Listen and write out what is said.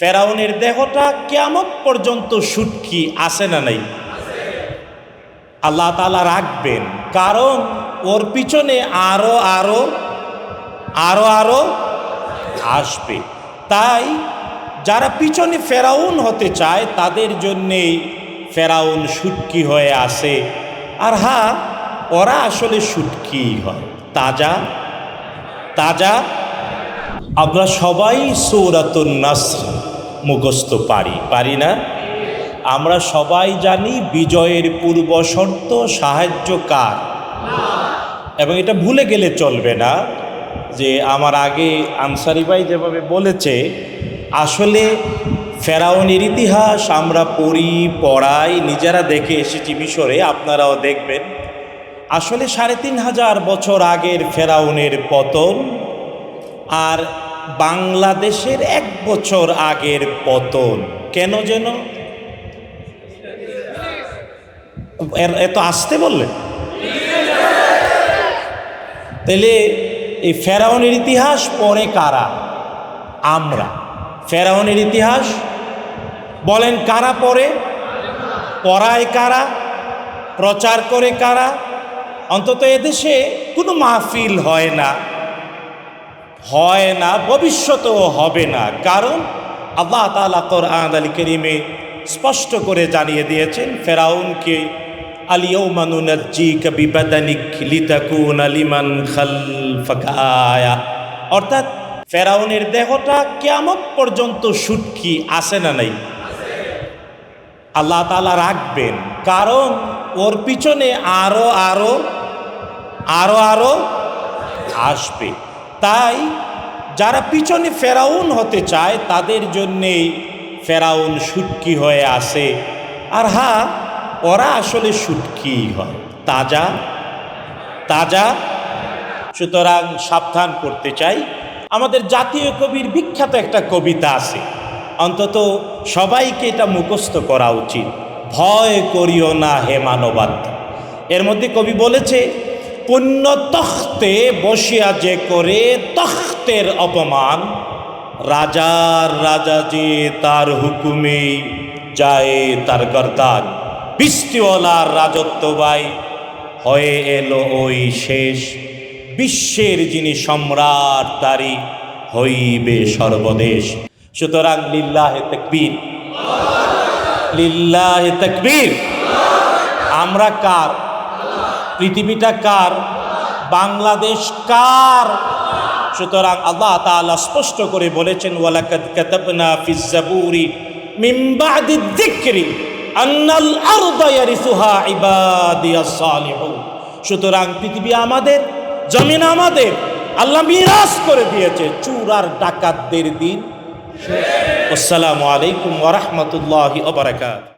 ফেরাউনের দেহটা কেমন পর্যন্ত সুটকি আসে না নাই? আল্লাহ তালা রাখবেন। কারণ ওর পিছনে আরও আরও আরও আরও আসবে। তাই যারা পিছনে ফেরাউন হতে চায়, তাদের জন্যেই ফেরাউন সুটকি হয়ে আসে আর হা, ওরা আসলে সুটকি হয়। তাজা তাজা। আমরা সবাই সৌরাতুন নাসর। মুখস্থ পারি পারি না? আমরা সবাই জানি বিজয়ের পূর্ব শর্ত সাহায্য কার। এবং এটা ভুলে গেলে চলবে না যে আমার আগে আনসারি ভাই যেভাবে বলেছে, আসলে ফেরাউনের ইতিহাস আমরা পড়ি, পড়াই, নিজেরা দেখে এসেছি মিশরে, আপনারাও দেখবেন। আসলে সাড়ে তিন হাজার বছর আগের ফেরাউনের পতন আর বাংলাদেশের এক বছর আগের পতন। কেন যেন? এত আসতে বললেন তাহলে এই ফেরাউনের ইতিহাস পড়ে কারা? আমরা। ফেরাউনের ইতিহাস? বলেন কারা পড়ে পড়ায় কারা? প্রচার করে কারা? অন্তত এদেশে কোনো মাহফিল হয় না। হয় না, ভবিষ্যতেও হবে না। কারণ আল্লাহ তালা কোরআন আলী করিমে স্পষ্ট করে জানিয়ে দিয়েছেন, ফেরাউনকে অর্থাৎ ফেরাউনের দেহটা কেমন পর্যন্ত সুটকি আসে না নাই? আল্লাহ তালা রাখবেন। কারণ ওর পিছনে আরও আরও আরও আরও আসবে। তাই যারা পিছনে ফেরাউন হতে চায়, তাদের জন্যেই ফেরাউন সুটকি হয়ে আসে। আর হা ওরা আসলে সুটকি হয়। তাজা তাজা। সুতরাং সাবধান করতে চাই। আমাদের জাতীয় কবির বিখ্যাত একটা কবিতা আছে। অন্তত সবাইকে এটা মুখস্থ করা উচিত। ভয় করিও না হে মানবাত্ম এর মধ্যে কবি বলেছে পুণ্য তখ্তে বসিয়া যে করে তখ্তের অপমান, রাজার রাজা যে তার হুকুমে যায় তার গর্দান। বৃষ্টিওয়ালার রাজত্ব বাই, হয়ে এলো ওই শেষ। বিশ্বের যিনি সম্রাট তারি হইবে সর্বদেশ। সুতরাং লিল্লাহে তকবীর। লিল্লাহে তকবীর। আমরা কার? পৃথিবীটা কার? বাংলাদেশ কার? সুতরাং আল্লাহ তাআলা স্পষ্ট করে বলেছেন, ওয়ালাকাদ কাতাবনা ফিজ জাবুরি মিন আন্নাল আরদা ইয়ারিসুহা ইবাদিয়াস সালিহুন। সুতরাং পৃথিবী আমাদের, জমিন আমাদের, আল্লাহ মিরাজ করে দিয়েছে, চুর আর ডাকাতদের দিন। আসসালামু আলাইকুম ওয়া রাহমাতুল্লাহি ওয়া বারাকাতুহু।